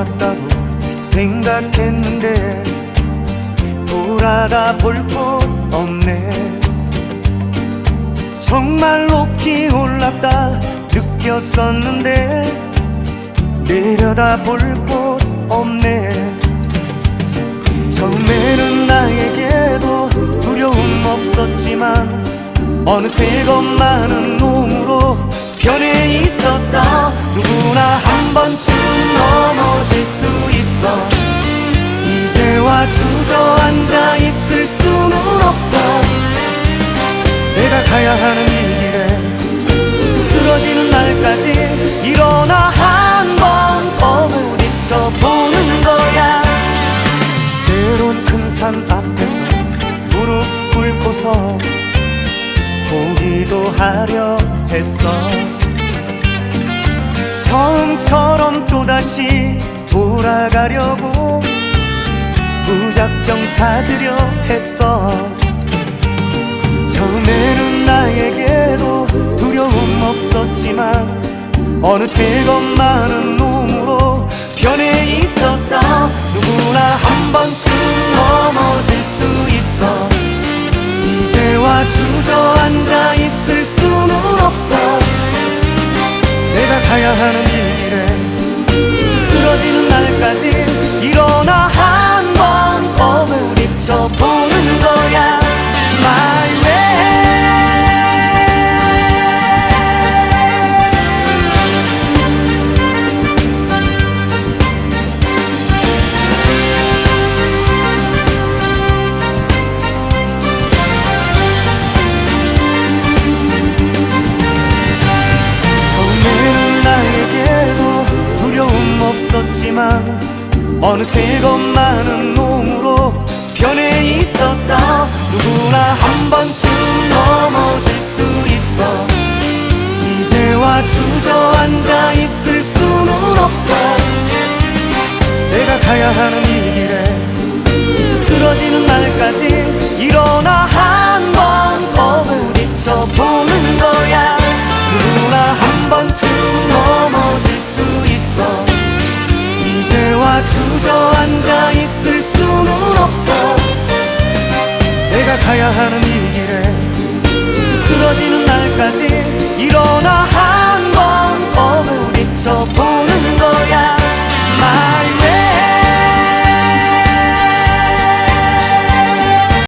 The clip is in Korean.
좋았다고 생각했는데 돌아가 볼곳 없네. 정말 높이 올랐다 느꼈었는데 내려다 볼 곳 없네. 처음에는 나에게도 두려움 없었지만 어느새 것만은 놈으로 변해 있었어 누구나 한 번쯤 있어. 이제와 주저앉아 있을 수는 없어. 내가 가야 하는 이 길에 지쳐 쓰러지는 날까지 일어나 한 번 더 부딪혀 보는 거야. 때론 큰 산 앞에서 무릎 꿇고서 포기도 하려 했어. 처음처럼 또다시 돌아가려고 무작정 찾으려 했어. 처음에는 나에게도 두려움 없었지만 어느새 겁많은 놈으로 변해 있었어. 누구나 한 번쯤 넘어질 수 있어. 이제와 주저앉아 있을 수는 없어. 내가 가야 하는 이 어느새 겁많은 놈으로 변해 있었어 누구나 한 번쯤 넘어질 수 있어. 이제와 주저앉아 있을 수는 없어. 내가 가야 하는 이 길에 지쳐 쓰러지는 날까지 일어나 한 번 더 부딪혀 보는 거야. 누구나 한 번쯤 주저앉아 있을 수는 없어. 내가 가야 하는 이